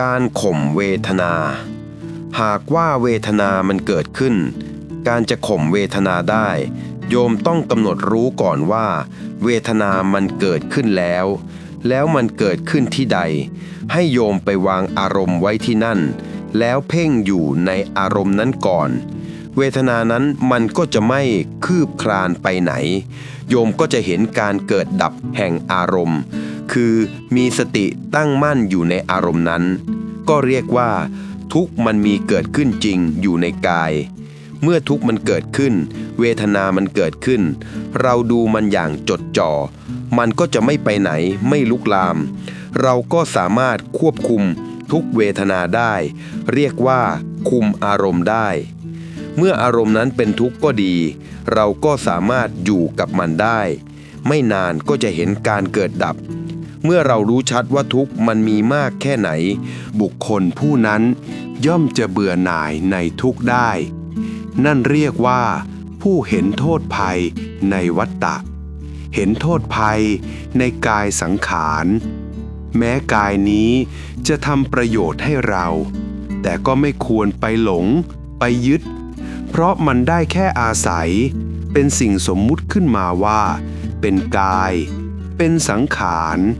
การข่มเวทนา หากว่าเวทนามันเกิดขึ้น การจะข่มเวทนาได้ โยมต้องกำหนดรู้ก่อนว่า เวทนามันเกิดขึ้นแล้ว แล้วมันเกิดขึ้นที่ใด ให้โยมไปวางอารมณ์ไว้ที่นั่น แล้วเพ่งอยู่ในอารมณ์นั้นก่อน เวทนานั้นมันก็จะไม่คืบคลานไปไหน โยมก็จะเห็นการเกิดดับแห่งอารมณ์ คือมีสติตั้งมั่นอยู่ในอารมณ์นั้น ก็เรียกว่า ทุกมันมีเกิดขึ้นจริงอยู่ในกาย เมื่อทุกมันเกิดขึ้น เวทนามันเกิดขึ้น เราดูมันอย่างจดจ่อ มันก็จะไม่ไปไหนไม่ลุกลาม เราก็สามารถควบคุมทุกเวทนาได้ เรียกว่า คุมอารมณ์ได้ เมื่ออารมณ์นั้นเป็นทุกข์ก็ดี เราก็สามารถอยู่กับมันได้ ไม่นานก็จะเห็นการเกิดดับ เมื่อเรารู้ชัดว่าทุกข์มันมีมากแค่ไหน บุคคลผู้นั้นย่อมจะเบื่อหน่ายในทุกข์ได้ นั่นเรียกว่า ผู้เห็นโทษภัยในวัฏฏะเห็นโทษภัยในกายสังขาร แม้กายนี้จะทำประโยชน์ให้เรา แต่ก็ไม่ควรไปหลง ไปยึด เพราะมันได้แค่อาศัย เป็นสิ่งสมมุติขึ้นมาว่า เป็นกาย เป็นสังขาร